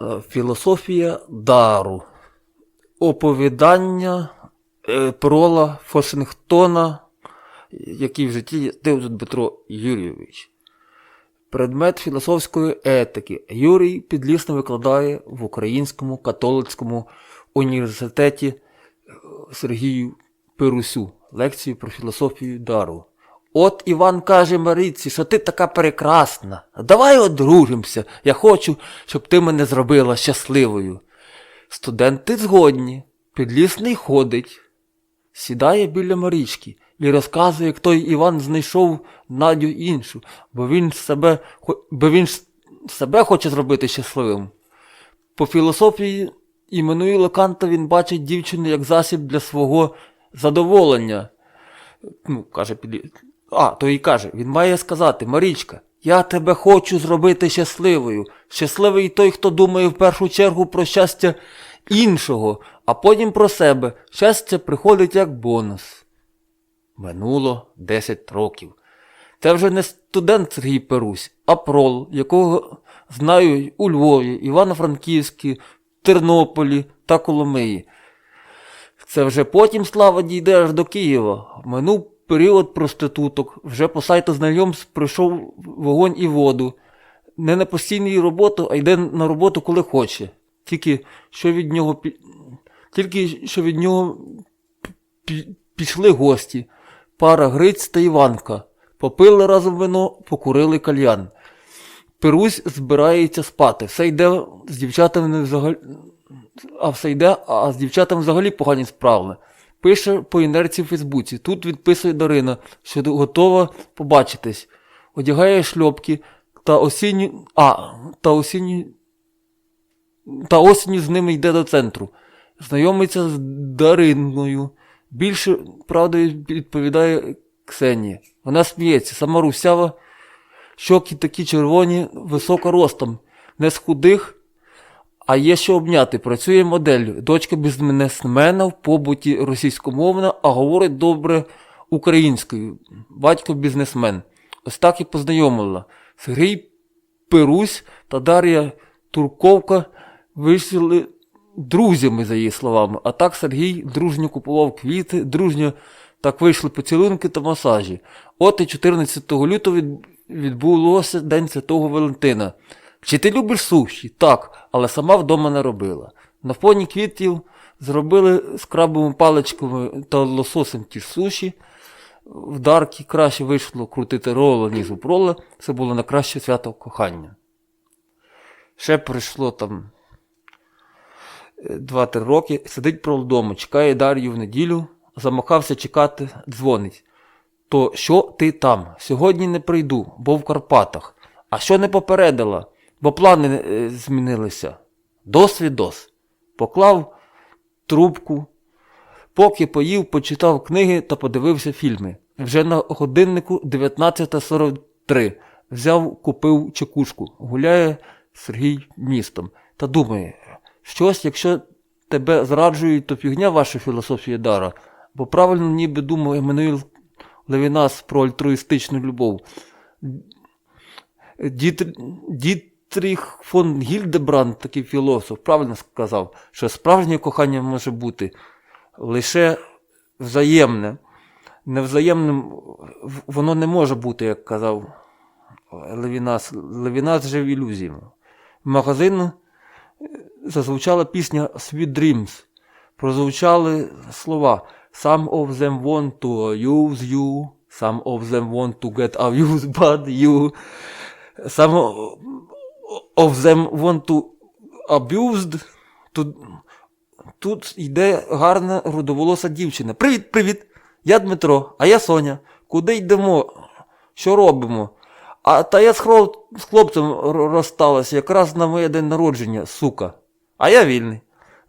Е, Філософія дару. Оповідання е, прола Фошингтона, який в житті див Дмитро Юрійович. Предмет філософської етики. Юрій підлісно викладає в Українському католицькому університеті е, Сергію Перусю лекцію про філософію дару. От Іван каже Маріці, що ти така прекрасна. Давай одружимося. Я хочу, щоб ти мене зробила щасливою. Студенти згодні. Підлісний ходить, сідає біля Марічки і розказує, як той Іван знайшов Надю іншу, бо він себе, бо він себе хоче зробити щасливим. По філософії Іммануїла Канта він бачить дівчину як засіб для свого задоволення. Ну, каже підлі... А, то і каже, він має сказати, Марічка, я тебе хочу зробити щасливою. Щасливий той, хто думає в першу чергу про щастя іншого, а потім про себе. Щастя приходить як бонус. Минуло 10 років. Це вже не студент Сергій Перусь, а прол, якого знають у Львові, Івано-Франківській, Тернополі та Коломиї. Це вже потім слава дійде аж до Києва. Минув період проституток, вже по сайту знайомств пройшов вогонь і воду. Не на постійній роботу, а йде на роботу, коли хоче. Тільки що від нього, тільки що від нього пішли гості. Пара Гриць та Іванка. Попили разом вино, покурили кальян. Перусь збирається спати. Все йде з дівчатами взагалі. А все йде, а з дівчатами взагалі погані справи. Пише по інерції в Фейсбуці. Тут відписує Дарина, що готова побачитись. Одягає шльопки та осінні. А, та осінні. Та осінню з ними йде до центру. Знайомиться з Дариною. Більше правдою відповідає Ксенія. Вона сміється, сама русява, щоки такі червоні, висока ростом, не з худих, а є що обняти. Працює модель. Дочка бізнесмена в побуті російськомовна, а говорить добре українською. Батько бізнесмен. Ось так і познайомила. Сергій Перусь та Дар'я Турковка вийшли друзями, за її словами. А так Сергій дружньо купував квіти, дружньо так вийшли поцілунки та масажі. От і 14 лютого відбулося День Святого Валентина. Чи ти любиш суші? Так, але сама вдома не робила. На фоні квітів зробили з крабовими паличками та лососем ті суші. В Даркі краще вийшло крутити рола, ніж у прола. Це було на краще свято кохання. Ще пройшло там 2-3 роки, сидить про вдома, чекає Дар'ю в неділю, замахався чекати, дзвонить. То що ти там? Сьогодні не прийду, бо в Карпатах. А що не попередила? Бо плани е, змінилися. Досвідос. Поклав трубку, поки поїв, почитав книги та подивився фільми. Вже на годиннику 19.43. Взяв, купив чекушку. Гуляє Сергій містом. Та думає, щось, якщо тебе зраджують, то фігня ваша філософія дара. Бо правильно ніби думав Еммануїл Левінас про альтруїстичну любов. Дітр... Дітріх фон Гільдебранд, такий філософ, правильно сказав, що справжнє кохання може бути лише взаємне. Невзаємним воно не може бути, як казав Левінас. Левінас жив ілюзіями. В магазину зазвучала пісня Sweet Dreams. Прозвучали слова Some of them want to use you, some of them want to get abused by you, some of them want to abused. Тут, тут йде гарна рудоволоса дівчина. Привіт, привіт! Я Дмитро, а я Соня. Куди йдемо? Що робимо? А та я з, хро- з хлопцем розсталася якраз на моє день народження, сука. А я вільний.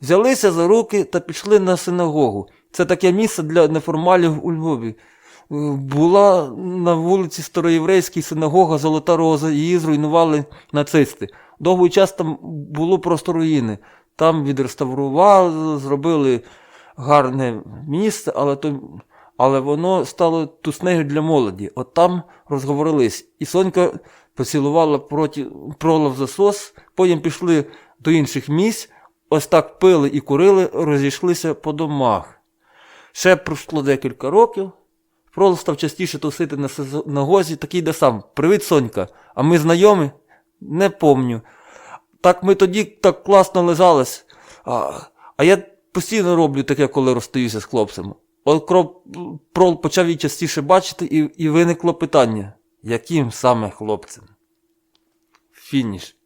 Взялися за руки та пішли на синагогу. Це таке місце для неформалів у Львові. Е, Була на вулиці Староєврейській синагога Золота Роза, її зруйнували нацисти. Довгий час там було просто руїни. Там відреставрували, зробили гарне місце, але, то, але воно стало туснею для молоді. От там розговорились. І Сонька поцілувала проти, пролов засос, потім пішли до інших місць, ось так пили і курили, розійшлися по домах. Ще пройшло декілька років. Фролов став частіше тусити на, сезо- на гозі, такий де сам. Привіт, Сонька. А ми знайомі? Не помню. Так ми тоді так класно лежались. А, а я постійно роблю таке, коли розстаюся з хлопцем. От Прол почав її частіше бачити, і, і виникло питання: яким саме хлопцем? Фініш.